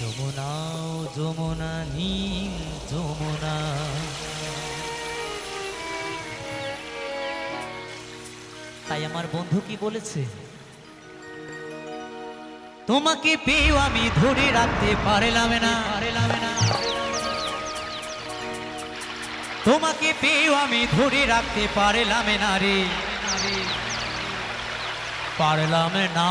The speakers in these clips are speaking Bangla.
যমুনা যমুনা, নীল যমুনা। তাই আমার বন্ধু কি বলেছে? তোমাকে পেয়েও আমি ধরে রাখতে পারলাম না পারলাম না। তোমাকে পেয়েও আমি ধরে রাখতে পারলাম না রে। পারলাম না।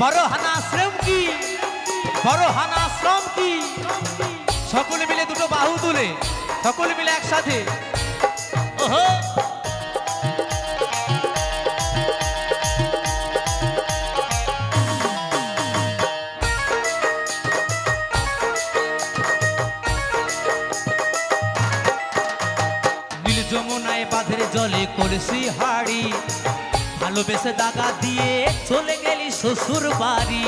বড় হানা শ্রম কি? বড় হানা শ্রম কি? সকলে মিলে দুটো বাহু তুলে, সকলে মিলে একসাথে। নীল যমুনায় বাঁধের জলে করেছি হাড়ি ভালোবেসে দাগা দিয়ে চলে গেলি শ্বশুর বাড়ি।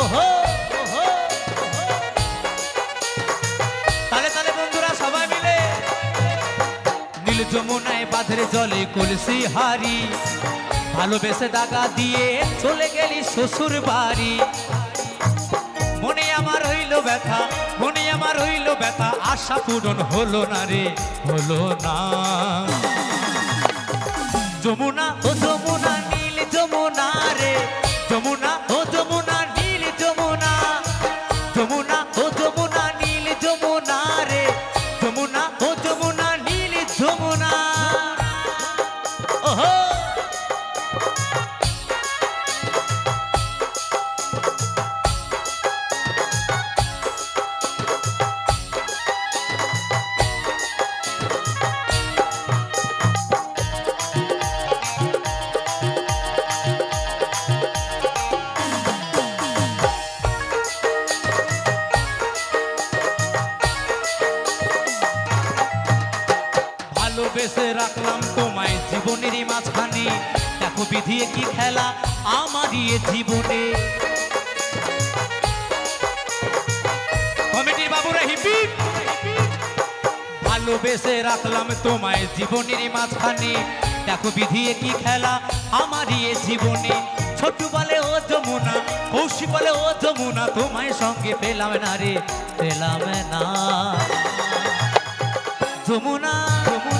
ওহো বন্ধুরা যমুনায় বাঁধের জলে কলসি হারি। ভালোবেসে দাগা দিয়ে চলে গেলি শ্বশুর বাড়ি। মনে আমার হইল ব্যথা, মনে আমার হইল ব্যথা, আশা পূরণ হলো না রে, হলো না। যমুনা ও যমুনা। ভালোবেসে রাখলাম তোমায় জীবনেরই মাঝখানে। দেখো বিধিয়ে কি খেলা আমারই জীবনে। কমিটির বাবুরা হিপি। ভালোবেসে রাখলাম তোমায় জীবনেরই মাঝখানে। দেখো বিধিয়ে কি খেলা আমারই জীবনে। ছোট বলে, ও যমুনা, কৌশি বলে, ও যমুনা, তোমায় সঙ্গে পেলাম না রে, পেলাম না। যমুনা যমুনা।